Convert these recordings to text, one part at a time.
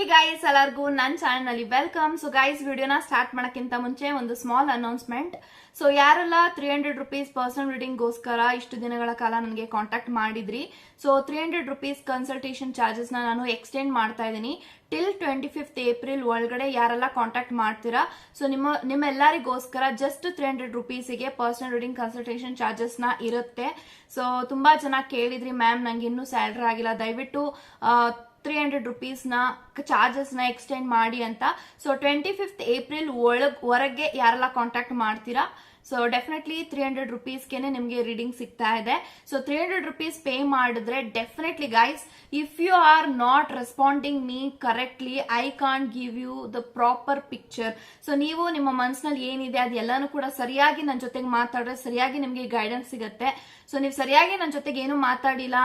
Hey guys ಎಲ್ಲರಿಗೂ ನನ್ನ ಚಾನೆಲ್ನಲ್ಲಿ ವೆಲ್ಕಮ್ ಸೊ ಗೈಸ್ ವಿಡಿಯೋನ ಸ್ಟಾರ್ಟ್ ಮಾಡೋಕ್ಕಿಂತ ಮುಂಚೆ ಒಂದು ಸ್ಮಾಲ್ ಅನೌನ್ಸ್ಮೆಂಟ್ ಸೊ ಯಾರೆಲ್ಲ ತ್ರೀ ಹಂಡ್ರೆಡ್ ರುಪೀಸ್ ಪರ್ಸನಲ್ ರೀಡಿಂಗ್ಗೋಸ್ಕರ ಇಷ್ಟು ದಿನಗಳ ಕಾಲ ನನಗೆ ಕಾಂಟ್ಯಾಕ್ಟ್ ಮಾಡಿದ್ರಿ so three hundred rupees consultation ಚಾರ್ಜಸ್ನ ನಾನು ಎಕ್ಸ್ಟೆಂಡ್ ಮಾಡ್ತಾ ಇದ್ದೀನಿ. ಟಿಲ್ ಟ್ವೆಂಟಿ ಫಿಫ್ತ್ ಏಪ್ರಿಲ್ ಒಳಗಡೆ ಯಾರೆಲ್ಲ ಕಾಂಟ್ಯಾಕ್ಟ್ ಮಾಡ್ತೀರಾ ಸೊ ನಿಮ್ಮ, ನಿಮ್ಮೆಲ್ಲರಿಗೋಸ್ಕರ ಜಸ್ಟ್ ತ್ರೀ ಹಂಡ್ರೆಡ್ ರುಪೀಸಿಗೆ ಪರ್ಸನಲ್ ರೀಡಿಂಗ್ ಕನ್ಸಲ್ಟೇಷನ್ ಚಾರ್ಜಸ್ನ ಇರುತ್ತೆ. ಸೊ ತುಂಬ ಜನ ಕೇಳಿದ್ರಿ ಮ್ಯಾಮ್ ನಂಗೆ ಇನ್ನೂ ಸ್ಯಾಲ್ರಿ ಆಗಿಲ್ಲ. ದಯವಿಟ್ಟು ತ್ರೀ ಹಂಡ್ರೆಡ್ ರುಪೀಸ್ನ ಚಾರ್ಜಸ್ನ ಎಕ್ಸ್ಟೆಂಡ್ ಮಾಡಿ ಅಂತ. ಸೊ ಟ್ವೆಂಟಿ ಫಿಫ್ತ್ ಏಪ್ರಿಲ್ ಒಳಗೆ ಹೊರಗೆ ಯಾರೆಲ್ಲ ಕಾಂಟ್ಯಾಕ್ಟ್ ಮಾಡ್ತೀರಾ? ಸೊ ಡೆಫಿನೆಟ್ಲಿ ತ್ರೀ ಹಂಡ್ರೆಡ್ ರುಪೀಸ್ಗೆನೆ ನಿಮಗೆ ರೀಡಿಂಗ್ ಸಿಗ್ತಾ ಇದೆ so three hundred rupees pay ಮಾಡಿದ್ರೆ definitely guys if you are not responding me correctly I can't give you the proper picture so ನೀವು ನಿಮ್ಮ ಮನಸ್ಸಿನಲ್ಲಿ ಏನಿದೆ ಅದೆಲ್ಲಾನು ಕೂಡ ಸರಿಯಾಗಿ ನನ್ನ ಜೊತೆಗೆ ಮಾತಾಡಿದ್ರೆ ಸರಿಯಾಗಿ ನಿಮಗೆ ಗೈಡೆನ್ಸ್ ಸಿಗುತ್ತೆ. ಸೊ ನೀವು ಸರಿಯಾಗಿ ನನ್ನ ಜೊತೆಗೆ ಏನು ಮಾತಾಡಿಲ್ಲ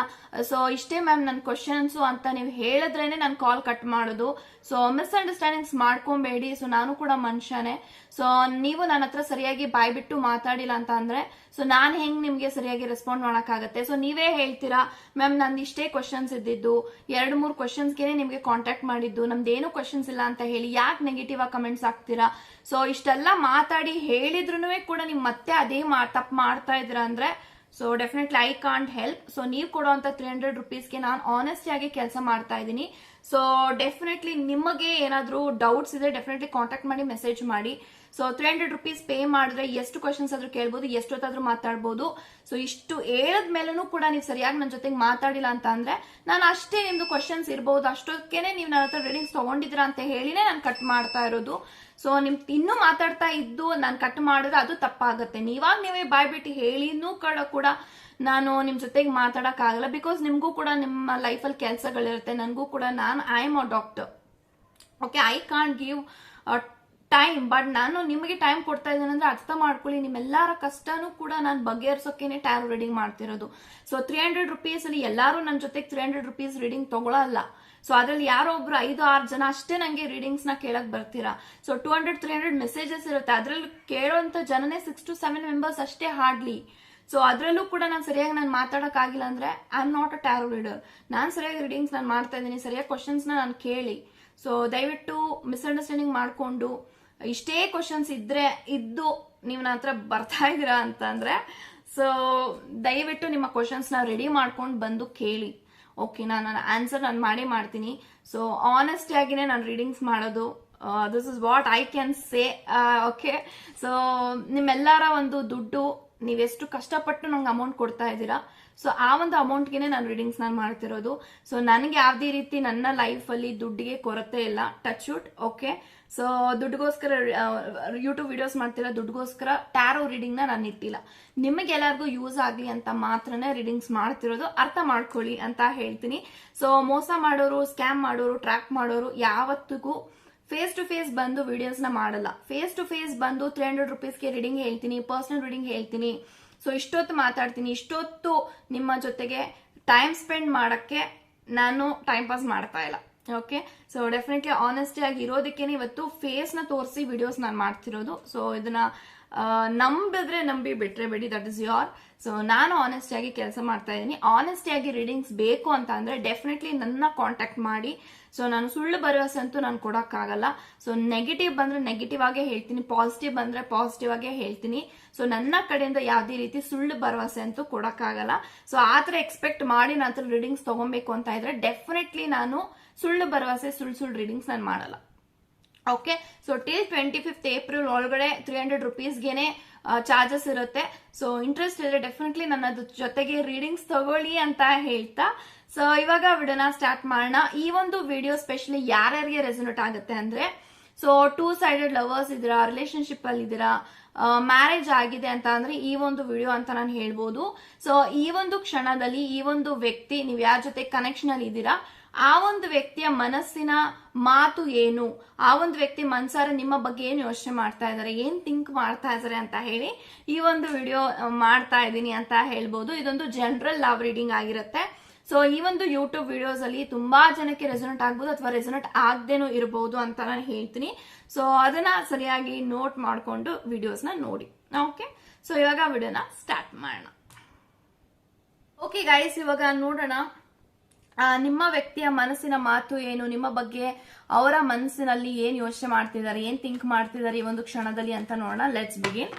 ಸೊ ಇಷ್ಟೇ ಮ್ಯಾಮ್ ನನ್ನ ಕ್ವಶನ್ಸು ಅಂತ ನೀವು ಹೇಳಿದ್ರೇನೆ ನಾನು ಕಾಲ್ ಕಟ್ ಮಾಡೋದು. ಸೊ ಮಿಸ್ಅಂಡರ್ಸ್ಟ್ಯಾಂಡಿಂಗ್ಸ್ ಮಾಡ್ಕೊಬೇಡಿ. ಸೊ ನಾನು ಕೂಡ ಮನುಷ್ಯನೇ ಸೊ ನೀವು ನನ್ನ ಹತ್ರ ಸರಿಯಾಗಿ ಬಾಯ್ಬಿಟ್ಟು ಮಾತಾಡಿಲ್ಲ ಅಂತ ಅಂದ್ರೆ ಸೊ ನಾನು ಹೆಂಗ್ ನಿಮ್ಗೆ ಸರಿಯಾಗಿ ರೆಸ್ಪಾಂಡ್ ಮಾಡೋಕ್ಕಾಗತ್ತೆ? ಸೊ ನೀವೇ ಹೇಳ್ತೀರಾ ಮ್ಯಾಮ್ ನಂದು ಇಷ್ಟೇ ಕ್ವಶನ್ಸ್ ಇದ್ದಿದ್ದು. ಎರಡು, ಮೂರು ಕ್ವಶನ್ಸ್ಗೆ ನಿಮಗೆ ಕಾಂಟ್ಯಾಕ್ಟ್ ಮಾಡಿದ್ದು. ನಮ್ದೇನು ಕ್ವಶನ್ಸ್ ಇಲ್ಲ ಅಂತ ಹೇಳಿ ಯಾಕೆ ನೆಗೆಟಿವ್ ಆಗಿ ಕಮೆಂಟ್ಸ್ ಹಾಕ್ತೀರಾ? ಸೊ ಇಷ್ಟೆಲ್ಲ ಮಾತಾಡಿ ಹೇಳಿದ್ರು ಕೂಡ ನೀವು ಮತ್ತೆ ಅದೇ ತಪ್ಪು ಮಾಡ್ತಾ ಇದ್ದೀರಾ ಅಂದ್ರೆ so definitely I can't help so ನೀವು ಕೊಡುವಂತ ತ್ರೀ ಹಂಡ್ರೆಡ್ ರುಪೀಸ್ಗೆ ನಾನು ಆನೆಸ್ಟ್ ಆಗಿ ಕೆಲಸ ಮಾಡ್ತಾ ಇದ್ದೀನಿ. ಸೊ ಡೆಫಿನೆಟ್ಲಿ ನಿಮಗೆ ಏನಾದರೂ ಡೌಟ್ಸ್ ಇದೆ ಡೆಫಿನೆಟ್ಲಿ ಕಾಂಟ್ಯಾಕ್ಟ್ ಮಾಡಿ ಮೆಸೇಜ್ ಮಾಡಿ. So three hundred rupees pay ಮಾಡಿದ್ರೆ ಎಷ್ಟು ಕ್ವಶನ್ಸ್ ಆದ್ರೂ ಕೇಳ್ಬೋದು, ಎಷ್ಟೊತ್ತಾದ್ರೂ ಮಾತಾಡ್ಬೋದು. ಸೊ ಇಷ್ಟು ಹೇಳದ ಮೇಲೂ ಕೂಡ ನೀವು ಸರಿಯಾಗಿ ನನ್ನ ಜೊತೆಗೆ ಮಾತಾಡಿಲ್ಲ ಅಂತ ಅಂದ್ರೆ ನಾನು ಅಷ್ಟೇ ನಿಮ್ದು ಕ್ವಶನ್ಸ್ ಇರ್ಬೋದು ಅಷ್ಟೊತ್ತೇನೆ ನೀವು ನನ್ನ ಹತ್ರ ರೀಡಿಂಗ್ಸ್ ತಗೊಂಡಿದ್ದೀರಾ ಅಂತ ಹೇಳಿನೇ ನಾನು ಕಟ್ ಮಾಡ್ತಾ ಇರೋದು. ಸೊ ನಿಮ್ ಇನ್ನೂ ಮಾತಾಡ್ತಾ ಇದ್ದು ನಾನು ಕಟ್ ಮಾಡಿದ್ರೆ ಅದು ತಪ್ಪಾಗುತ್ತೆ. ನೀವಾಗ ನೀವೇ ಬಾಯ್ಬಿಟ್ಟು ಹೇಳಿನೂ ಕಡ ಕೂಡ ನಾನು ನಿಮ್ ಜೊತೆಗೆ ಮಾತಾಡಕ್ ಆಗಲ್ಲ ಬಿಕಾಸ್ ನಿಮ್ಗೂ ಕೂಡ ನಿಮ್ಮ ಲೈಫಲ್ಲಿ ಕೆಲಸಗಳಿರುತ್ತೆ. ನನಗೂ ಕೂಡ ನಾನು I am a doctor okay I can't give time but ನಾನು ನಿಮಗೆ ಟೈಮ್ ಕೊಡ್ತಾ ಇದ್ದೇನೆ ಅಂದ್ರೆ ಅರ್ಥ ಮಾಡ್ಕೊಳ್ಳಿ, ನಿಮ್ಮೆಲ್ಲರ ಕಷ್ಟನೂ ಕೂಡ ನಾನು ಬಗೆಹರಿಸೋಕೆ ಟ್ಯಾರೋ ರೀಡಿಂಗ್ ಮಾಡ್ತಿರೋದು. ಸೊ ತ್ರೀ ಹಂಡ್ರೆಡ್ ರುಪೀಸ್ ಅಲ್ಲಿ ಎಲ್ಲರೂ ನನ್ನ ಜೊತೆಗೆ ತ್ರೀ ಹಂಡ್ರೆಡ್ ರುಪೀಸ್ ರೀಡಿಂಗ್ ತಗೊಳಲ್ಲ. ಸೊ ಅದ್ರಲ್ಲಿ ಯಾರೋ ಒಬ್ರು ಐದು, ಆರು ಜನ ಅಷ್ಟೇ ನಂಗೆ ರೀಡಿಂಗ್ಸ್ನ ಕೇಳಕ್ ಬರ್ತೀರಾ? So two hundred three hundred messages ಇರುತ್ತೆ. ಅದ್ರಲ್ಲಿ ಕೇಳೋಂತ ಜನನೇ ಸಿಕ್ಸ್ ಟು ಸೆವೆನ್ ಮೆಂಬರ್ಸ್ ಅಷ್ಟೇ ಹಾರ್ಡ್ಲಿ ಸೊ ಅದರಲ್ಲೂ ಕೂಡ ನಾನು ಸರಿಯಾಗಿ ನಾನು ಮಾತಾಡೋಕ್ಕಾಗಿಲ್ಲ ಅಂದ್ರೆ I am not a tarot reader ನಾನು ಸರಿಯಾಗಿ ರೀಡಿಂಗ್ಸ್ ನಾನು ಮಾಡ್ತಾ ಇದ್ದೀನಿ. ಸರಿಯಾಗಿ ಕ್ವಶನ್ಸ್ನ ನಾನು ಕೇಳಿ. ಸೊ ದಯವಿಟ್ಟು ಮಿಸ್ಅಂಡರ್ಸ್ಟ್ಯಾಂಡಿಂಗ್ ಮಾಡಿಕೊಂಡು ಇಷ್ಟೇ ಕ್ವಶನ್ಸ್ ಇದ್ರೆ ಇದ್ದು ನೀವು ನನ್ನ ಹತ್ರ ಬರ್ತಾ ಇದ್ದೀರಾ ಅಂತಂದ್ರೆ ಸೊ ದಯವಿಟ್ಟು ನಿಮ್ಮ ಕ್ವಶನ್ಸ್ನ ರೆಡಿ ಮಾಡ್ಕೊಂಡು ಬಂದು ಕೇಳಿ. ಓಕೆ ನಾನು ಆನ್ಸರ್ ನಾನು ಮಾಡೇ ಮಾಡ್ತೀನಿ. ಸೊ ಆನೆಸ್ಟ್ ಆಗಿನೇ ನಾನು ರೀಡಿಂಗ್ಸ್ ಮಾಡೋದು. This is what I can say okay so ನಿಮ್ಮೆಲ್ಲರ ಒಂದು ದುಡ್ಡು, ನೀವೆಷ್ಟು ಕಷ್ಟಪಟ್ಟು ನಂಗೆ ಅಮೌಂಟ್ ಕೊಡ್ತಾ ಇದ್ದೀರಾ ಸೊ ಆ ಒಂದು ಅಮೌಂಟ್ಗೆ ನಾನು ರೀಡಿಂಗ್ಸ್ ನಾನು ಮಾಡ್ತಿರೋದು. ಸೊ ನನಗೆ ಯಾವುದೇ ರೀತಿ ನನ್ನ ಲೈಫಲ್ಲಿ ದುಡ್ಡಿಗೆ ಕೊರತೆ ಇಲ್ಲ ಟಚ್ ವುಡ್ ಓಕೆ ಸೊ ದುಡ್ಡಿಗೋಸ್ಕರ ಯೂಟ್ಯೂಬ್ ವಿಡಿಯೋಸ್ ಮಾಡ್ತಿರೋ ದುಡ್ಡಿಗೋಸ್ಕರ ಟ್ಯಾರೋ ರೀಡಿಂಗ್ನ ನಾನು ಇಟ್ಟಿಲ್ಲ. ನಿಮಗೆಲ್ಲರಿಗೂ ಯೂಸ್ ಆಗಲಿ ಅಂತ ಮಾತ್ರನೇ ರೀಡಿಂಗ್ಸ್ ಮಾಡ್ತಿರೋದು. ಅರ್ಥ ಮಾಡ್ಕೊಳ್ಳಿ ಅಂತ ಹೇಳ್ತೀನಿ. ಸೊ ಮೋಸ ಮಾಡೋರು ಸ್ಕ್ಯಾಮ್ ಮಾಡೋರು ಟ್ರ್ಯಾಕ್ ಮಾಡೋರು ಯಾವತ್ತಿಗೂ ಫೇಸ್ ಟು ಫೇಸ್ ಬಂದು ವಿಡಿಯೋಸ್ನ ಮಾಡಲ್ಲ. ಫೇಸ್ ಟು ಫೇಸ್ ಬಂದು ತ್ರೀ ಹಂಡ್ರೆಡ್ ರುಪೀಸ್ಗೆ ರೀಡಿಂಗ್ ಹೇಳ್ತೀನಿ ಪರ್ಸನಲ್ ರೀಡಿಂಗ್ ಹೇಳ್ತೀನಿ. ಸೊ ಇಷ್ಟೊತ್ತು ಮಾತಾಡ್ತೀನಿ. ಇಷ್ಟೊತ್ತು ನಿಮ್ಮ ಜೊತೆಗೆ ಟೈಮ್ ಸ್ಪೆಂಡ್ ಮಾಡೋಕ್ಕೆ ನಾನು ಟೈಮ್ ಪಾಸ್ ಮಾಡ್ತಾ ಇಲ್ಲ. ಓಕೆ ಸೊ ಡೆಫಿನೆಟ್ಲಿ ಆನೆಸ್ಟಿ ಆಗಿ ಇರೋದಕ್ಕೇನೆ ಇವತ್ತು ಫೇಸ್ನ ತೋರಿಸಿ ವಿಡಿಯೋಸ್ ನಾನು ಮಾಡ್ತಿರೋದು. ಸೊ ಇದನ್ನ ನಂಬಿದ್ರೆ ನಂಬಿ ಬಿಟ್ರೆ ಬಿಡಿ ದಟ್ ಇಸ್ ಯೋರ್ ಸೊ ನಾನು ಆನೆಸ್ಟ್ ಆಗಿ ಕೆಲಸ ಮಾಡ್ತಾ ಇದ್ದೀನಿ ಆನೆಸ್ಟ್ ಆಗಿ ರೀಡಿಂಗ್ಸ್ ಬೇಕು ಅಂತ ಅಂದ್ರೆ ಡೆಫಿನೆಟ್ಲಿ ನನ್ನ ಕಾಂಟ್ಯಾಕ್ಟ್ ಮಾಡಿ. ಸೊ ನಾನು ಸುಳ್ಳು ಭರವಸೆ ಅಂತೂ ನಾನು ಕೊಡೋಕ್ಕಾಗಲ್ಲ. ಸೊ ನೆಗೆಟಿವ್ ಬಂದ್ರೆ ನೆಗೆಟಿವ್ ಆಗೇ ಹೇಳ್ತೀನಿ. ಪಾಸಿಟಿವ್ ಬಂದ್ರೆ ಪಾಸಿಟಿವ್ ಆಗೇ ಹೇಳ್ತೀನಿ. ಸೊ ನನ್ನ ಕಡೆಯಿಂದ ಯಾವುದೇ ರೀತಿ ಸುಳ್ಳು ಭರವಸೆ ಅಂತೂ ಕೊಡೋಕ್ಕಾಗಲ್ಲ. ಸೊ ಆ ಥರ ಎಕ್ಸ್ಪೆಕ್ಟ್ ಮಾಡಿ ನಾನು ರೀಡಿಂಗ್ಸ್ ತಗೊಬೇಕು ಅಂತ ಇದ್ರೆ ಡೆಫಿನೆಟ್ಲಿ ನಾನು ಸುಳ್ಳು ಭರವಸೆ, ಸುಳ್ಳು ಸುಳ್ಳು ರೀಡಿಂಗ್ಸ್ ನಾನು ಮಾಡಲ್ಲ. Okay so till twenty fifth April ಒಳಗಡೆ ತ್ರೀ ಹಂಡ್ರೆಡ್ ರುಪೀಸ್ಗೆನೆ ಚಾರ್ಜಸ್ ಇರುತ್ತೆ. ಸೊ ಇಂಟ್ರೆಸ್ಟ್ ಇದ್ರೆ ಡೆಫಿನೆಟ್ಲಿ ನನ್ನ ಜೊತೆಗೆ ರೀಡಿಂಗ್ಸ್ ತಗೊಳ್ಳಿ ಅಂತ ಹೇಳ್ತಾ. ಸೊ ಇವಾಗ ವಿಡಿಯೋನ ಸ್ಟಾರ್ಟ್ ಮಾಡೋಣ. ಈ ಒಂದು ವಿಡಿಯೋ ಸ್ಪೆಷಲಿ ಯಾರ್ಯಾರಿಗೆ ರೆಸನೇಟ್ ಆಗುತ್ತೆ ಅಂದ್ರೆ ಸೊ ಟೂ ಸೈಡೆಡ್ ಲವರ್ಸ್ ಇದ್ದೀರಾ ರಿಲೇಶನ್ಶಿಪ್ ಅಲ್ಲಿ ಇದ್ದೀರಾ ಮ್ಯಾರೇಜ್ ಆಗಿದೆ ಅಂತ ಅಂದ್ರೆ ಈ ಒಂದು ವಿಡಿಯೋ ಅಂತ ನಾನು ಹೇಳ್ಬೋದು. ಸೊ ಈ ಒಂದು ಕ್ಷಣದಲ್ಲಿ ಈ ಒಂದು ವ್ಯಕ್ತಿ, ನೀವು ಯಾರ ಜೊತೆ ಕನೆಕ್ಷನ್ ಅಲ್ಲಿ ಇದ್ದೀರಾ ಆ ಒಂದು ವ್ಯಕ್ತಿಯ ಮನಸ್ಸಿನ ಮಾತು ಏನು? ಆ ಒಂದು ವ್ಯಕ್ತಿ ಮನ್ಸಾರ ನಿಮ್ಮ ಬಗ್ಗೆ ಏನು ಯೋಚನೆ ಮಾಡ್ತಾ ಇದ್ದಾರೆ ಏನ್ ಥಿಂಕ್ ಮಾಡ್ತಾ ಇದ್ದಾರೆ ಅಂತ ಹೇಳಿ ಈ ಒಂದು ವಿಡಿಯೋ ಮಾಡ್ತಾ ಇದ್ದೀನಿ ಅಂತ ಹೇಳ್ಬೋದು. ಇದೊಂದು ಜನರಲ್ ಲವ್ ರೀಡಿಂಗ್ ಆಗಿರುತ್ತೆ. ಸೊ ಈ ಒಂದು ಯೂಟ್ಯೂಬ್ ವಿಡಿಯೋಸ್ ಅಲ್ಲಿ ತುಂಬಾ ಜನಕ್ಕೆ ರೆಸೊನೇಟ್ ಆಗ್ಬೋದು ಅಥವಾ ರೆಸೊನೇಟ್ ಆಗದೇನೂ ಇರಬಹುದು ಅಂತ ನಾನು ಹೇಳ್ತೀನಿ. ಸೊ ಅದನ್ನ ಸರಿಯಾಗಿ ನೋಟ್ ಮಾಡಿಕೊಂಡು ವಿಡಿಯೋಸ್ನ ನೋಡಿ. ಓಕೆ ಸೊ ಇವಾಗ ವಿಡಿಯೋನ ಸ್ಟಾರ್ಟ್ ಮಾಡೋಣ. ಓಕೆ ಗೈಸ್ ಇವಾಗ ನೋಡೋಣ. ನಿಮ್ಮ ವ್ಯಕ್ತಿಯ ಮನಸ್ಸಿನ ಮಾತು ಏನು? ನಿಮ್ಮ ಬಗ್ಗೆ ಅವರ ಮನಸ್ಸಿನಲ್ಲಿ ಏನ್ ಯೋಚನೆ ಮಾಡ್ತಿದ್ದಾರೆ? ಏನ್ ಥಿಂಕ್ ಮಾಡ್ತಿದ್ದಾರೆ ಈ ಒಂದು ಕ್ಷಣದಲ್ಲಿ ಅಂತ ನೋಡೋಣ. Let's begin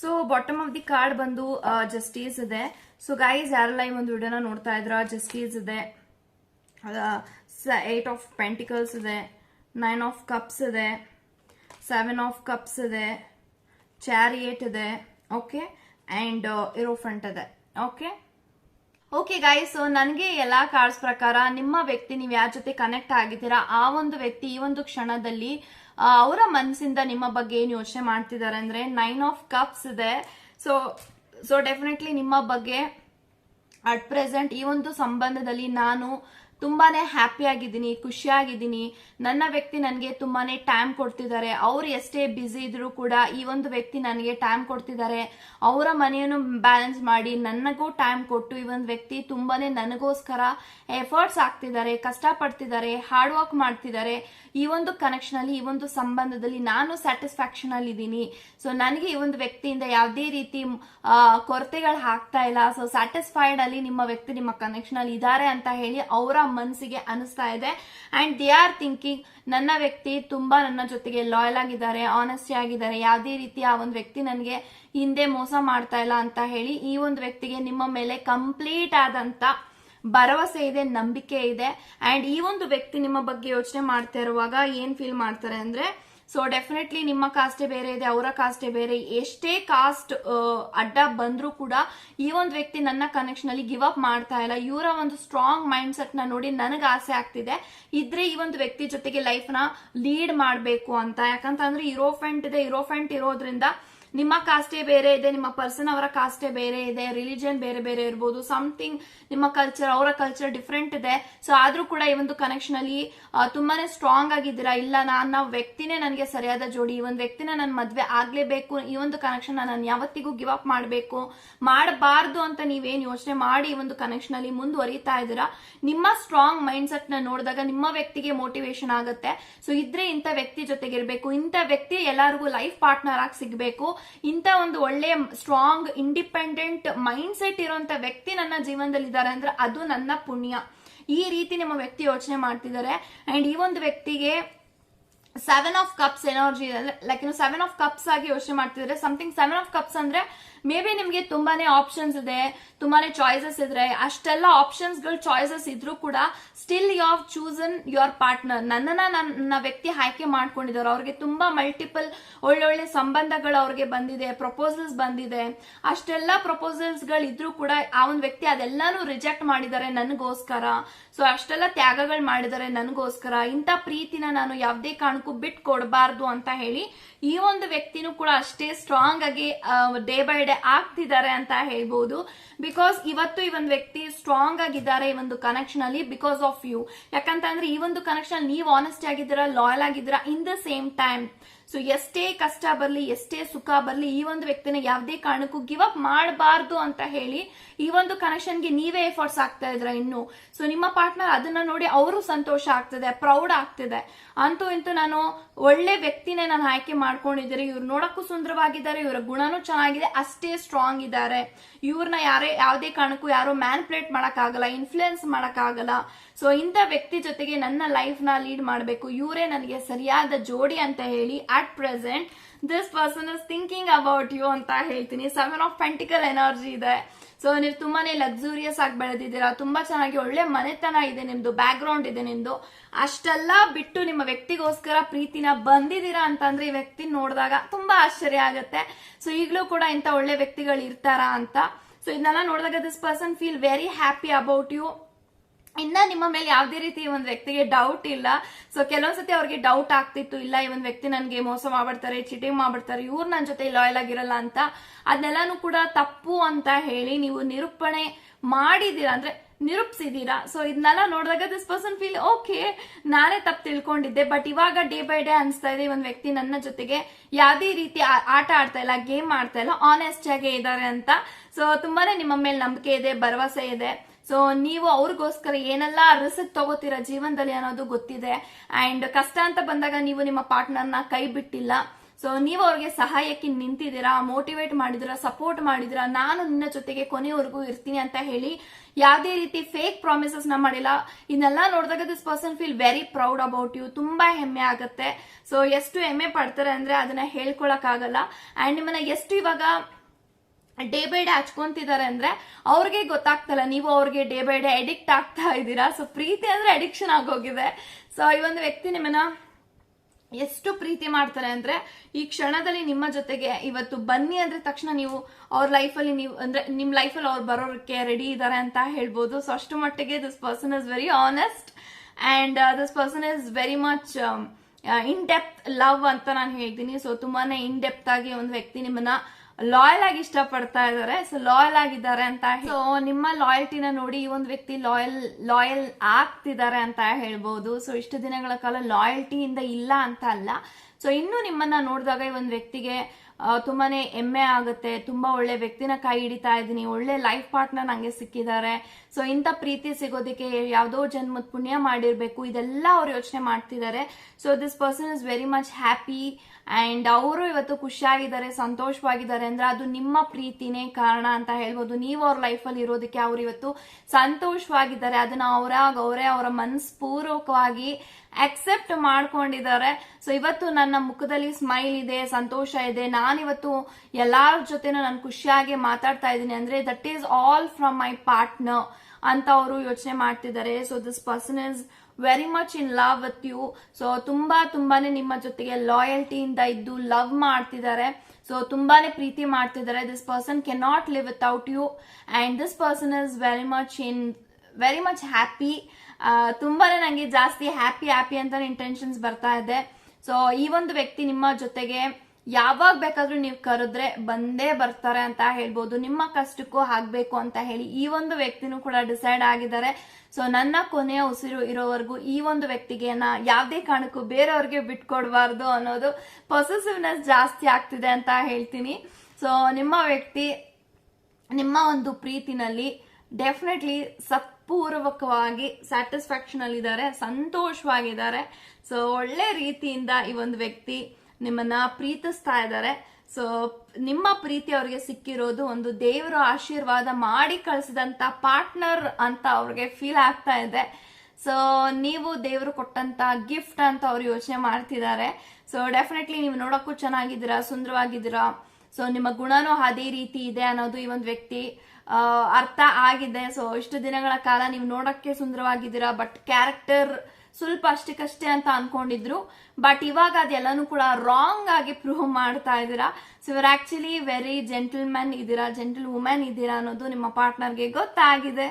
so bottom of the card ಬಂದು ಜಸ್ಟೀಸ್ ಇದೆ. ಸೊ ಗೈಸ್ ಯಾರೆಲ್ಲ ಈ ಒಂದು ವಿಡಿಯೋನ ನೋಡ್ತಾ ಇದ್ರ ಜಸ್ಟೀಸ್ ಇದೆ. ಏಟ್ ಆಫ್ ಪೆಂಟಿಕಲ್ಸ್ ಇದೆ ನೈನ್ ಆಫ್ ಕಪ್ಸ್ ಇದೆ ಸೆವೆನ್ ಆಫ್ ಕಪ್ಸ್ ಇದೆ ಚಾರಿಯೇಟ್ ಇದೆ ಓಕೆ ಆ್ಯಂಡ್ ಇರೋಫಂಟ್ ಇದೆ ಓಕೆ ಓಕೆ ಗೈಸ್ ನನಗೆ ಎಲ್ಲ ಕಾರ್ಡ್ಸ್ ಪ್ರಕಾರ ನಿಮ್ಮ ವ್ಯಕ್ತಿ ನೀವು ಯಾರ ಜೊತೆ ಕನೆಕ್ಟ್ ಆಗಿದ್ದೀರಾ, ಆ ಒಂದು ವ್ಯಕ್ತಿ ಈ ಒಂದು ಕ್ಷಣದಲ್ಲಿ ಅವರ ಮನಸ್ಸಿಂದ ನಿಮ್ಮ ಬಗ್ಗೆ ಏನು ಯೋಚನೆ ಮಾಡ್ತಿದ್ದಾರೆ ಅಂದರೆ ನೈನ್ ಆಫ್ ಕಪ್ಸ್ ಇದೆ. ಸೊ ಸೊ ಡೆಫಿನೆಟ್ಲಿ ನಿಮ್ಮ ಬಗ್ಗೆ ಅಟ್ ಪ್ರೆಸೆಂಟ್ ಈ ಒಂದು ಸಂಬಂಧದಲ್ಲಿ ನಾನು ತುಂಬಾನೇ ಹ್ಯಾಪಿ ಆಗಿದ್ದೀನಿ ಖುಷಿಯಾಗಿದ್ದೀನಿ ನನ್ನ ವ್ಯಕ್ತಿ ನನಗೆ ತುಂಬಾನೇ ಟೈಮ್ ಕೊಡ್ತಿದ್ದಾರೆ. ಅವ್ರು ಎಷ್ಟೇ ಬ್ಯುಸಿ ಇದ್ರು ಕೂಡ ಈ ಒಂದು ವ್ಯಕ್ತಿ ನನಗೆ ಟೈಮ್ ಕೊಡ್ತಿದ್ದಾರೆ. ಅವರ ಮನೆಯನ್ನು ಬ್ಯಾಲೆನ್ಸ್ ಮಾಡಿ ನನಗೂ ಟೈಮ್ ಕೊಟ್ಟು ಈ ಒಂದು ವ್ಯಕ್ತಿ ತುಂಬಾನೇ ನನಗೋಸ್ಕರ ಎಫರ್ಟ್ಸ್ ಆಗ್ತಿದ್ದಾರೆ ಕಷ್ಟಪಡ್ತಿದ್ದಾರೆ ಹಾರ್ಡ್ ವರ್ಕ್ ಮಾಡ್ತಿದ್ದಾರೆ. ಈ ಒಂದು ಕನೆಕ್ಷನ್ ಅಲ್ಲಿ, ಈ ಒಂದು ಸಂಬಂಧದಲ್ಲಿ ನಾನು ಸ್ಯಾಟಿಸ್ಫ್ಯಾಕ್ಷನ್ ಅಲ್ಲಿ ಇದ್ದೀನಿ. ಸೊ ನನಗೆ ಈ ಒಂದು ವ್ಯಕ್ತಿಯಿಂದ ಯಾವುದೇ ರೀತಿ ಕೊರತೆಗಳು ಹಾಕ್ತಾ ಇಲ್ಲ. ಸೊ ಸ್ಯಾಟಿಸ್ಫೈಡ್ ಅಲ್ಲಿ ನಿಮ್ಮ ವ್ಯಕ್ತಿ ನಿಮ್ಮ ಕನೆಕ್ಷನ್ ಅಲ್ಲಿ ಇದ್ದಾರೆ ಅಂತ ಹೇಳಿ ಅವರ ಮನಸ್ಸಿಗೆ ಅನಿಸ್ತಾ ಇದೆ. ಅಂಡ್ ದೇ ಆರ್ ಥಿಂಕಿಂಗ್ ನನ್ನ ವ್ಯಕ್ತಿ ತುಂಬಾ ನನ್ನ ಜೊತೆಗೆ ಲಾಯಲ್ ಆಗಿದ್ದಾರೆ ಆನೆಸ್ಟಿ ಆಗಿದ್ದಾರೆ, ಯಾವುದೇ ರೀತಿ ಆ ಒಂದು ವ್ಯಕ್ತಿ ನನಗೆ ಹಿಂದೆ ಮೋಸ ಮಾಡ್ತಾ ಇಲ್ಲ ಅಂತ ಹೇಳಿ ಈ ಒಂದು ವ್ಯಕ್ತಿಗೆ ನಿಮ್ಮ ಮೇಲೆ ಕಂಪ್ಲೀಟ್ ಆದಂತ ಭರವಸೆ ಇದೆ, ನಂಬಿಕೆ ಇದೆ. ಅಂಡ್ ಈ ಒಂದು ವ್ಯಕ್ತಿ ನಿಮ್ಮ ಬಗ್ಗೆ ಯೋಚನೆ ಮಾಡ್ತಾ ಇರುವಾಗ ಏನು ಫೀಲ್ ಮಾಡ್ತಾರೆ ಅಂದ್ರೆ ಸೊ ಡೆಫಿನೆಟ್ಲಿ ನಿಮ್ಮ ಕಾಸ್ಟೇ ಬೇರೆ ಇದೆ, ಅವರ ಕಾಸ್ಟೇ ಬೇರೆ. ಎಷ್ಟೇ ಕಾಸ್ಟ್ ಅಡ್ಡ ಬಂದ್ರೂ ಕೂಡ ಈ ಒಂದು ವ್ಯಕ್ತಿ ನನ್ನ ಕನೆಕ್ಷನ್ ಅಲ್ಲಿ ಗಿವ್ ಅಪ್ ಮಾಡ್ತಾ ಇಲ್ಲ. ಇವರ ಒಂದು ಸ್ಟ್ರಾಂಗ್ ಮೈಂಡ್ ಸೆಟ್ನ ನೋಡಿ ನನಗೆ ಆಸೆ ಆಗ್ತಿದೆ. ಇದ್ರೆ ಈ ಒಂದು ವ್ಯಕ್ತಿ ಜೊತೆಗೆ ಲೈಫ್ನ ಲೀಡ್ ಮಾಡಬೇಕು ಅಂತ. ಯಾಕಂತಂದ್ರೆ ಇರೋಫೆಂಟ್ ಇದೆ ಇರೋಫೆಂಟ್ ಇರೋದ್ರಿಂದ ನಿಮ್ಮ ಕಾಸ್ಟೇ ಬೇರೆ ಇದೆ, ನಿಮ್ಮ ಪರ್ಸನ್ ಅವರ ಕಾಸ್ಟೇ ಬೇರೆ ಇದೆ ರಿಲಿಜನ್ ಬೇರೆ ಬೇರೆ ಇರ್ಬೋದು ಸಮಥಿಂಗ್ ನಿಮ್ಮ ಕಲ್ಚರ್ ಅವರ ಕಲ್ಚರ್ ಡಿಫ್ರೆಂಟ್ ಇದೆ. ಸೊ ಆದ್ರೂ ಕೂಡ ಈ ಒಂದು ಕನೆಕ್ಷನ್ ಅಲ್ಲಿ ತುಂಬಾನೇ ಸ್ಟ್ರಾಂಗ್ ಆಗಿದ್ದೀರಾ? ಇಲ್ಲ ನನ್ನ ವ್ಯಕ್ತಿನೇ ನನಗೆ ಸರಿಯಾದ ಜೋಡಿ, ಈ ಒಂದು ವ್ಯಕ್ತಿನ ನನ್ನ ಮದ್ವೆ ಆಗ್ಲೇಬೇಕು, ಈ ಒಂದು ಕನೆಕ್ಷನ್ ನಾನು ಯಾವತ್ತಿಗೂ ಗಿವ್ ಅಪ್ ಮಾಡಬೇಕು, ಮಾಡಬಾರ್ದು ಅಂತ ನೀವೇನು ಯೋಚನೆ ಮಾಡಿ ಈ ಒಂದು ಕನೆಕ್ಷನ್ ಅಲ್ಲಿ ಮುಂದುವರಿತಾ ಇದ್ದೀರಾ? ನಿಮ್ಮ ಸ್ಟ್ರಾಂಗ್ ಮೈಂಡ್ ಸೆಟ್ನ ನೋಡಿದಾಗ ನಿಮ್ಮ ವ್ಯಕ್ತಿಗೆ ಮೋಟಿವೇಶನ್ ಆಗುತ್ತೆ. ಸೊ ಇದ್ರೆ ಇಂಥ ವ್ಯಕ್ತಿ ಜೊತೆಗೆ ಇರಬೇಕು ಇಂಥ ವ್ಯಕ್ತಿ ಎಲ್ಲರಿಗೂ ಲೈಫ್ ಪಾರ್ಟ್ನರ್ ಆಗಿ ಸಿಗಬೇಕು. ಇಂಥ ಒಂದು ಒಳ್ಳೆಯ ಸ್ಟ್ರಾಂಗ್ ಇಂಡಿಪೆಂಡೆಂಟ್ ಮೈಂಡ್ ಸೆಟ್ ಇರುವಂತ ವ್ಯಕ್ತಿ ನನ್ನ ಜೀವನದಲ್ಲಿ ಇದ್ದಾರೆ ಅಂದ್ರೆ ಅದು ನನ್ನ ಪುಣ್ಯ. ಈ ರೀತಿ ನಿಮ್ಮ ವ್ಯಕ್ತಿ ಯೋಚನೆ ಮಾಡ್ತಿದ್ದಾರೆ. ಅಂಡ್ ಈ ಒಂದು ವ್ಯಕ್ತಿಗೆ seven of cups energy like ಇನ್ನು ಸೆವೆನ್ ಆಫ್ ಕಪ್ಸ್ ಆಗಿ ಯೋಚನೆ ಮಾಡ್ತಿದ್ರೆ ಸಮಥಿಂಗ್ ಸೆವೆನ್ ಆಫ್ ಕಪ್ಸ್ ಅಂದ್ರೆ ಮೇ ಬಿ ನಿಮ್ಗೆ ತುಂಬಾನೇ ಆಪ್ಷನ್ಸ್ ಇದೆ, ತುಂಬಾನೇ ಚಾಯ್ಸಸ್ ಇದ್ರೆ, ಅಷ್ಟೆಲ್ಲ ಆಪ್ಷನ್ಸ್ಗಳು ಚಾಯ್ಸಸ್ ಇದ್ರೂ ಕೂಡ still you have chosen your partner ನನ್ನನ್ನ ನನ್ನ ವ್ಯಕ್ತಿ ಆಯ್ಕೆ ಮಾಡ್ಕೊಂಡಿದ್ದಾರೆ ಅವ್ರಿಗೆ ತುಂಬಾ ಮಲ್ಟಿಪಲ್ ಒಳ್ಳೊಳ್ಳೆ ಸಂಬಂಧಗಳು ಅವ್ರಿಗೆ ಬಂದಿದೆ ಪ್ರಪೋಸಲ್ಸ್ ಬಂದಿದೆ. ಅಷ್ಟೆಲ್ಲ ಪ್ರಪೋಸಲ್ಸ್ಗಳು ಇದ್ರೂ ಕೂಡ ಆ ಒಂದು ವ್ಯಕ್ತಿ ಅದೆಲ್ಲಾನು ರಿಜೆಕ್ಟ್ ಮಾಡಿದ್ದಾರೆ ನನಗೋಸ್ಕರ. ಸೊ ಅಷ್ಟೆಲ್ಲ ತ್ಯಾಗಗಳು ಮಾಡಿದ್ದಾರೆ ನನಗೋಸ್ಕರ. ಇಂಥ ಪ್ರೀತಿನ ನಾನು ಯಾವುದೇ ಕಾರಣಕ್ಕೂ ಬಿಟ್ ಕೊಡಬಾರ್ದು ಅಂತ ಹೇಳಿ ಈ ಒಂದು ವ್ಯಕ್ತಿನೂ ಕೂಡ ಅಷ್ಟೇ ಸ್ಟ್ರಾಂಗ್ ಆಗಿ ಡೇ ಬೈ ಡೇ ಆಗ್ತಿದ್ದಾರೆ ಅಂತ ಹೇಳ್ಬೋದು. ಬಿಕಾಸ್ ಇವತ್ತು ಈ ಒಂದು ವ್ಯಕ್ತಿ ಸ್ಟ್ರಾಂಗ್ ಆಗಿದ್ದಾರೆ ಈ ಒಂದು ಕನೆಕ್ಷನ್ ಅಲ್ಲಿ ಬಿಕಾಸ್ ಆಫ್ ಯು ಯಾಕಂತಂದ್ರೆ ಈ ಒಂದು ಕನೆಕ್ಷನ್ ನೀವು ಆನೆಸ್ಟ್ ಆಗಿದ್ದೀರಾ ಲಾಯಲ್ ಆಗಿದ್ದೀರಾ in the same time so ಎಷ್ಟೇ ಕಷ್ಟ ಬರಲಿ, ಎಷ್ಟೇ ಸುಖ ಬರಲಿ, ಈ ಒಂದು ವ್ಯಕ್ತಿನ ಯಾವುದೇ ಕಾರಣಕ್ಕೂ ಗಿವ್ ಅಪ್ ಮಾಡಬಾರ್ದು ಅಂತ ಹೇಳಿ ಈ ಒಂದು ಕನೆಕ್ಷನ್ಗೆ ನೀವೇ ಎಫರ್ಟ್ಸ್ ಆಗ್ತಾ ಇದ್ರ ಇನ್ನು? ಸೊ ನಿಮ್ಮ ಪಾರ್ಟ್ನರ್ ಅದನ್ನ ನೋಡಿ ಅವರು ಸಂತೋಷ ಆಗ್ತದೆ ಪ್ರೌಡ್ ಆಗ್ತಿದೆ. ಅಂತೂ ಇಂತೂ ನಾನು ಒಳ್ಳೆ ವ್ಯಕ್ತಿನೇ ನಾನು ಆಯ್ಕೆ ಮಾಡ್ಕೊಂಡಿದ್ದೀರಿ ಇವ್ರು ನೋಡಕ್ಕೂ ಸುಂದರವಾಗಿದ್ದಾರೆ, ಇವರ ಗುಣನೂ ಚೆನ್ನಾಗಿದೆ, ಅಷ್ಟೇ ಸ್ಟ್ರಾಂಗ್ ಇದ್ದಾರೆ. ಇವ್ರನ್ನ ಯಾರೇ, ಯಾವುದೇ ಕಾರಣಕ್ಕೂ ಯಾರು ಮ್ಯಾನ್ಪ್ಲೇಟ್ ಮಾಡಕ್ಕಾಗಲ್ಲ ಇನ್ಫ್ಲುಯೆನ್ಸ್ ಮಾಡಕ್ಕಾಗಲ್ಲ. ಸೊ ಇಂಥ ವ್ಯಕ್ತಿ ಜೊತೆಗೆ ನನ್ನ ಲೈಫ್ನ ಲೀಡ್ ಮಾಡಬೇಕು. ಇವರೇ ನನಗೆ ಸರಿಯಾದ ಜೋಡಿ ಅಂತ ಹೇಳಿ at present this person is thinking about you ಅಂತ ಹೇಳ್ತೀನಿ. ಸೆವೆನ್ ಆಫ್ ಪೆಂಟಿಕಲ್ ಎನರ್ಜಿ ಇದೆ. ಸೊ ನೀವು ತುಂಬಾನೇ ಲಕ್ಸುರಿಯಸ್ ಆಗಿ ಬೆಳೆದಿದ್ದೀರಾ. ತುಂಬಾ ಚೆನ್ನಾಗಿ ಒಳ್ಳೆ ಮನೆತನ ಇದೆ ನಿಮ್ದು ಬ್ಯಾಕ್ ಗ್ರೌಂಡ್ ಇದೆ ನಿಮ್ದು. ಅಷ್ಟೆಲ್ಲ ಬಿಟ್ಟು ನಿಮ್ಮ ವ್ಯಕ್ತಿಗೋಸ್ಕರ ಪ್ರೀತಿನ ಬಂದಿದ್ದೀರಾ ಅಂತಂದ್ರೆ ಈ ವ್ಯಕ್ತಿ ನೋಡಿದಾಗ ತುಂಬಾ ಆಶ್ಚರ್ಯ ಆಗುತ್ತೆ. ಸೊ ಈಗಲೂ ಕೂಡ ಇಂಥ ಒಳ್ಳೆ ವ್ಯಕ್ತಿಗಳು ಇರ್ತಾರಾ ಅಂತ. ಸೊ ಇದನ್ನೆಲ್ಲ ನೋಡಿದಾಗ this person feel very happy about you ಇನ್ನ ನಿಮ್ಮ ಮೇಲೆ ಯಾವುದೇ ರೀತಿ ಒಂದು ವ್ಯಕ್ತಿಗೆ ಡೌಟ್ ಇಲ್ಲ. ಸೊ ಕೆಲವೊಂದ್ಸತಿ ಅವ್ರಿಗೆ ಡೌಟ್ ಆಗ್ತಿತ್ತು, ಇಲ್ಲ, ಈ ಒಂದು ವ್ಯಕ್ತಿ ನನಗೆ ಮೋಸ ಮಾಡ್ಬಿಡ್ತಾರೆ ಚೀಟಿಂಗ್ ಮಾಡ್ಬಿಡ್ತಾರೆ, ಇವ್ರು ನನ್ನ ಜೊತೆ ಲಾಯಲ್ ಆಗಿರಲ್ಲ ಅಂತ ಅದನ್ನೆಲ್ಲಾನು ಕೂಡ ತಪ್ಪು ಅಂತ ಹೇಳಿ ನೀವು ನಿರೂಪಣೆ ಮಾಡಿದೀರಾ ಅಂದ್ರೆ ನಿರೂಪಿಸಿದೀರಾ ಸೊ ಇದನ್ನೆಲ್ಲ ನೋಡಿದಾಗ ದಿಸ್ ಪರ್ಸನ್ ಫೀಲ್ ಓಕೆ ನಾನೇ ತಪ್ಪು ತಿಳ್ಕೊಂಡಿದ್ದೆ ಬಟ್ ಇವಾಗ ಡೇ ಬೈ ಡೇ ಅನಿಸ್ತಾ ಇದೆ ಒಂದು ವ್ಯಕ್ತಿ ನನ್ನ ಜೊತೆಗೆ ಯಾವುದೇ ರೀತಿ ಆಟ ಆಡ್ತಾ ಇಲ್ಲ ಗೇಮ್ ಆಡ್ತಾ ಇಲ್ಲ ಆನೆಸ್ಟ್ ಆಗೇ ಇದ್ದಾರೆ ಅಂತ. ಸೊ ತುಂಬಾನೇ ನಿಮ್ಮ ಮೇಲೆ ನಂಬಿಕೆ ಇದೆ, ಭರವಸೆ ಇದೆ. ಸೊ ನೀವು ಅವ್ರಿಗೋಸ್ಕರ ಏನೆಲ್ಲ ರಿಸ್ಕ್ ತಗೋತೀರಾ ಜೀವನದಲ್ಲಿ ಅನ್ನೋದು ಗೊತ್ತಿದೆ. ಅಂಡ್ ಕಷ್ಟ ಅಂತ ಬಂದಾಗ ನೀವು ನಿಮ್ಮ ಪಾರ್ಟ್ನರ್ನ ಕೈ ಬಿಟ್ಟಿಲ್ಲ. ಸೊ ನೀವು ಅವ್ರಿಗೆ ಸಹಾಯಕ್ಕೆ ನಿಂತಿದ್ದೀರಾ ಮೋಟಿವೇಟ್ ಮಾಡಿದಿರಾ ಸಪೋರ್ಟ್ ಮಾಡಿದಿರಾ ನಾನು ನಿನ್ನ ಜೊತೆಗೆ ಕೊನೆವರೆಗೂ ಇರ್ತೀನಿ ಅಂತ ಹೇಳಿ ಯಾವುದೇ ರೀತಿ ಫೇಕ್ ಪ್ರಾಮಿಸಸ್ನ ಮಾಡಿಲ್ಲ. ಇದನ್ನೆಲ್ಲ ನೋಡಿದಾಗ this person feel very proud about you ತುಂಬಾ ಹೆಮ್ಮೆ ಆಗುತ್ತೆ. ಸೊ ಎಷ್ಟು ಹೆಮ್ಮೆ ಪಡ್ತಾರೆ ಅಂದ್ರೆ ಅದನ್ನ ಹೇಳ್ಕೊಳಕ್ ಆಗಲ್ಲ ಅಂಡ್ ನಿಮ್ಮನ್ನ ಎಷ್ಟು ಇವಾಗ ಡೇ ಬೈ ಡೇ ಹಚ್ಕೊಂತಿದ್ದಾರೆ ಅಂದ್ರೆ ಅವ್ರಿಗೆ ಗೊತ್ತಾಗ್ತಲ್ಲ, ನೀವು ಅವ್ರಿಗೆ ಡೇ ಬೈ ಡೇ ಅಡಿಕ್ಟ್ ಆಗ್ತಾ ಇದ್ದೀರಾ? ಸೊ ಪ್ರೀತಿ ಅಂದ್ರೆ ಅಡಿಕ್ಷನ್ ಆಗೋಗಿದೆ. ಸೊ ಈ ಒಂದು ವ್ಯಕ್ತಿ ನಿಮ್ಮನ್ನ ಎಷ್ಟು ಪ್ರೀತಿ ಮಾಡ್ತಾರೆ ಅಂದ್ರೆ, ಈ ಕ್ಷಣದಲ್ಲಿ ನಿಮ್ಮ ಜೊತೆಗೆ ಇವತ್ತು ಬನ್ನಿ ಅಂದ್ರೆ ತಕ್ಷಣ ನೀವು ಅವ್ರ ಲೈಫಲ್ಲಿ ನೀವು ಅಂದ್ರೆ ನಿಮ್ ಲೈಫಲ್ಲಿ ಅವ್ರು ಬರೋಕ್ಕೆ ರೆಡಿ ಇದ್ದಾರೆ ಅಂತ ಹೇಳ್ಬೋದು. ಸೊ ಅಷ್ಟು ಮಟ್ಟಿಗೆ this person is very honest and this person is very much in depth love ಅಂತ ನಾನು ಹೇಳ್ತೀನಿ. ಸೊ ತುಂಬಾನೇ ಇನ್ ಡೆಪ್ತ್ ಆಗಿ ಒಂದು ವ್ಯಕ್ತಿ ನಿಮ್ಮನ್ನ ಲಾಯಲ್ ಆಗಿ ಇಷ್ಟಪಡ್ತಾ ಇದ್ದಾರೆ. ಸೊ ಲಾಯಲ್ ಆಗಿದ್ದಾರೆ ಅಂತ ಸೊ ನಿಮ್ಮ ಲಾಯಲ್ಟಿನ ನೋಡಿ ಈ ಒಂದು ವ್ಯಕ್ತಿ ಲಾಯಲ್ ಲಾಯಲ್ ಆಗ್ತಿದ್ದಾರೆ ಅಂತ ಹೇಳ್ಬೋದು. ಸೊ ಇಷ್ಟು ದಿನಗಳ ಕಾಲ ಲಾಯಲ್ಟಿಯಿಂದ ಇಲ್ಲ ಅಂತ ಅಲ್ಲ. ಸೊ ಇನ್ನು ನಿಮ್ಮನ್ನ ನೋಡಿದಾಗ ಈ ಒಂದು ವ್ಯಕ್ತಿಗೆ ತುಂಬಾನೇ ಹೆಮ್ಮೆ ಆಗುತ್ತೆ. ತುಂಬಾ ಒಳ್ಳೆ ವ್ಯಕ್ತಿನ ಕೈ ಹಿಡಿತಾ ಇದ್ದೀನಿ. ಒಳ್ಳೆ ಲೈಫ್ ಪಾರ್ಟ್ನರ್ ನಂಗೆ ಸಿಕ್ಕಿದ್ದಾರೆ. ಸೊ ಇಂಥ ಪ್ರೀತಿ ಸಿಗೋದಕ್ಕೆ ಯಾವುದೋ ಜನ್ಮದ ಪುಣ್ಯ ಮಾಡಿರಬೇಕು, ಇದೆಲ್ಲ ಅವ್ರು ಯೋಚನೆ ಮಾಡ್ತಿದ್ದಾರೆ so this person is very much happy and ಅವರು ಇವತ್ತು ಖುಷಿಯಾಗಿದ್ದಾರೆ, ಸಂತೋಷವಾಗಿದ್ದಾರೆ ಅಂದ್ರೆ ಅದು ನಿಮ್ಮ ಪ್ರೀತಿನೇ ಕಾರಣ ಅಂತ ಹೇಳ್ಬೋದು. ನೀವು ಅವ್ರ ಲೈಫಲ್ಲಿ ಇರೋದಕ್ಕೆ ಅವ್ರು ಇವತ್ತು ಸಂತೋಷವಾಗಿದ್ದಾರೆ. ಅದನ್ನ ಅವರಾಗ ಅವರೇ ಅವರ ಮನಸ್ಪೂರ್ವಕವಾಗಿ ಅಕ್ಸೆಪ್ಟ್ ಮಾಡ್ಕೊಂಡಿದ್ದಾರೆ. ಸೊ ಇವತ್ತು ನನ್ನ ಮುಖದಲ್ಲಿ ಸ್ಮೈಲ್ ಇದೆ, ಸಂತೋಷ ಇದೆ. ನಾನಿವತ್ತು ಎಲ್ಲಾರ ಜೊತೆನೂ ನಾನು ಖುಷಿಯಾಗಿ ಮಾತಾಡ್ತಾ ಇದ್ದೀನಿ ಅಂದ್ರೆ that is all from my partner ಅಂತ ಅವರು ಯೋಚನೆ ಮಾಡ್ತಿದ್ದಾರೆ. So this person is very much in love with you so ತುಂಬಾ ತುಂಬಾನೇ ನಿಮ್ಮ ಜೊತೆಗೆ ಲಾಯಲ್ಟಿಯಿಂದ ಇದ್ದು ಲವ್ ಮಾಡ್ತಿದ್ದಾರೆ. ಸೊ ತುಂಬಾನೇ ಪ್ರೀತಿ ಮಾಡ್ತಿದ್ದಾರೆ. This person can not live without you and this person is very much in very much happy ತುಂಬಾನೇ ನಂಗೆ ಜಾಸ್ತಿ ಹ್ಯಾಪಿ ಹ್ಯಾಪಿ ಅಂತ ಇಂಟೆನ್ಷನ್ಸ್ ಬರ್ತಾ ಇದೆ. ಸೊ ಈ ಒಂದು ವ್ಯಕ್ತಿ ನಿಮ್ಮ ಜೊತೆಗೆ ಯಾವಾಗ ಬೇಕಾದ್ರೂ ನೀವು ಕರೆದ್ರೆ ಬಂದೇ ಬರ್ತಾರೆ ಅಂತ ಹೇಳ್ಬೋದು. ನಿಮ್ಮ ಕಷ್ಟಕ್ಕೂ ಆಗ್ಬೇಕು ಅಂತ ಹೇಳಿ ಈ ಒಂದು ವ್ಯಕ್ತಿನೂ ಕೂಡ ಡಿಸೈಡ್ ಆಗಿದ್ದಾರೆ. ಸೊ ನನ್ನ ಕೊನೆಯ ಉಸಿರು ಇರೋವರೆಗೂ ಈ ಒಂದು ವ್ಯಕ್ತಿಗೆ ಯಾವುದೇ ಕಾರಣಕ್ಕೂ ಬೇರೆಯವ್ರಿಗೆ ಬಿಟ್ಕೊಡ್ಬಾರ್ದು ಅನ್ನೋದು ಪೊಸೆಸಿವ್ನೆಸ್ ಜಾಸ್ತಿ ಆಗ್ತಿದೆ ಅಂತ ಹೇಳ್ತೀನಿ. ಸೊ ನಿಮ್ಮ ವ್ಯಕ್ತಿ, ನಿಮ್ಮ ಒಂದು ಪ್ರೀತಿನಲ್ಲಿ ಡೆಫಿನೆಟ್ಲಿ ಸತ್ಪೂರ್ವಕವಾಗಿ ಸ್ಯಾಟಿಸ್ಫ್ಯಾಕ್ಷನ್ ಅಲ್ಲಿದ್ದಾರೆ, ಸಂತೋಷವಾಗಿದ್ದಾರೆ. ಸೊ ಒಳ್ಳೆ ರೀತಿಯಿಂದ ಈ ಒಂದು ವ್ಯಕ್ತಿ ನಿಮ್ಮನ್ನ ಪ್ರೀತಿಸ್ತಾ ಇದ್ದಾರೆ. ಸೊ ನಿಮ್ಮ ಪ್ರೀತಿ ಅವ್ರಿಗೆ ಸಿಕ್ಕಿರೋದು ಒಂದು ದೇವರ ಆಶೀರ್ವಾದ ಮಾಡಿ ಕಳಿಸಿದಂತ ಪಾರ್ಟ್ನರ್ ಅಂತ ಅವ್ರಿಗೆ ಫೀಲ್ ಆಗ್ತಾ ಇದೆ. ಸೊ ನೀವು ದೇವರು ಕೊಟ್ಟಂತ ಗಿಫ್ಟ್ ಅಂತ ಅವ್ರು ಯೋಚನೆ ಮಾಡ್ತಿದ್ದಾರೆ. ಸೊ ಡೆಫಿನೆಟ್ಲಿ ನೀವು ನೋಡೋಕ್ಕೂ ಚೆನ್ನಾಗಿದ್ದೀರಾ, ಸುಂದರವಾಗಿದ್ದೀರಾ? ಸೊ ನಿಮ್ಮ ಗುಣನೂ ಅದೇ ರೀತಿ ಇದೆ ಅನ್ನೋದು ಈ ಒಂದು ವ್ಯಕ್ತಿ ಅರ್ಥ ಆಗಿದೆ. ಸೊ ಇಷ್ಟು ದಿನಗಳ ಕಾಲ ನೀವು ನೋಡಕ್ಕೆ ಸುಂದರವಾಗಿದ್ದೀರಾ ಬಟ್ ಕ್ಯಾರೆಕ್ಟರ್ ಸ್ವಲ್ಪ ಅಷ್ಟಕ್ಕಷ್ಟೇ ಅಂತ ಅನ್ಕೊಂಡಿದ್ರು. ಬಟ್ ಇವಾಗ ಅದೆಲ್ಲಾನು ಕೂಡ ರಾಂಗ್ ಆಗಿ ಪ್ರೂವ್ ಮಾಡ್ತಾ ಇದ್ದೀರಾ. ಸೊ ಇವರ್ ಆಕ್ಚುಲಿ ವೆರಿ ಜೆಂಟಲ್ಮ್ಯಾನ್ ಇದ್ದೀರಾ ಜೆಂಟಲ್ ವುಮೆನ್ ಇದ್ದೀರಾ ಅನ್ನೋದು ನಿಮ್ಮ ಪಾರ್ಟ್ನರ್ಗೆ ಗೊತ್ತಾಗಿದೆ.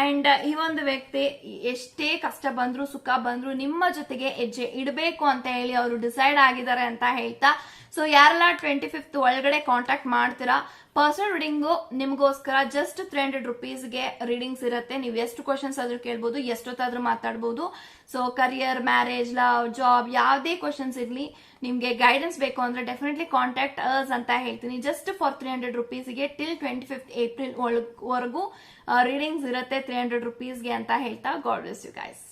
ಅಂಡ್ ಈ ಒಂದು ವ್ಯಕ್ತಿ ಎಷ್ಟೇ ಕಷ್ಟ ಬಂದ್ರು, ಸುಖ ಬಂದ್ರು ನಿಮ್ಮ ಜೊತೆಗೆ ಹೆಜ್ಜೆ ಇಡಬೇಕು ಅಂತ ಹೇಳಿ ಅವರು ಡಿಸೈಡ್ ಆಗಿದ್ದಾರೆ ಅಂತ ಹೇಳ್ತಾ ಸೊ ಯಾರೆಲ್ಲ ಟ್ವೆಂಟಿ ಫಿಫ್ತ್ ಒಳಗಡೆ ಕಾಂಟ್ಯಾಕ್ಟ್ ಮಾಡ್ತೀರಾ ಪರ್ಸನಲ್ ರೀಡಿಂಗು ನಿಮಗೋಸ್ಕರ ಜಸ್ಟ್ ತ್ರೀ ಹಂಡ್ರೆಡ್ ರುಪೀಸ್ಗೆ ರೀಡಿಂಗ್ಸ್ ಇರುತ್ತೆ. ನೀವು ಎಷ್ಟು ಕ್ವಶನ್ಸ್ ಆದ್ರೂ ಕೇಳ್ಬೋದು, ಎಷ್ಟೊತ್ತಾದ್ರೂ ಮಾತಾಡ್ಬೋದು. So career marriage love job ಯಾವುದೇ ಕ್ವಶನ್ಸ್ ಇರಲಿ, ನಿಮಗೆ ಗೈಡೆನ್ಸ್ ಬೇಕು ಅಂದ್ರೆ ಡೆಫಿನೆಟ್ಲಿ ಕಾಂಟ್ಯಾಕ್ಟ್ ಅರ್ಸ್ ಅಂತ ಹೇಳ್ತೀನಿ. ಜಸ್ಟ್ ಫಾರ್ ತ್ರೀ ಹಂಡ್ರೆಡ್ ರುಪೀಸ್ಗೆ ಟಿಲ್ ಟ್ವೆಂಟಿ ಫಿಫ್ತ್ ಏಪ್ರಿಲ್ ಒಳವರೆಗೂ ರೀಡಿಂಗ್ಸ್ ಇರುತ್ತೆ ತ್ರೀ ಹಂಡ್ರೆಡ್ ರುಪೀಸ್ಗೆ ಅಂತ ಹೇಳ್ತಾ. God bless you guys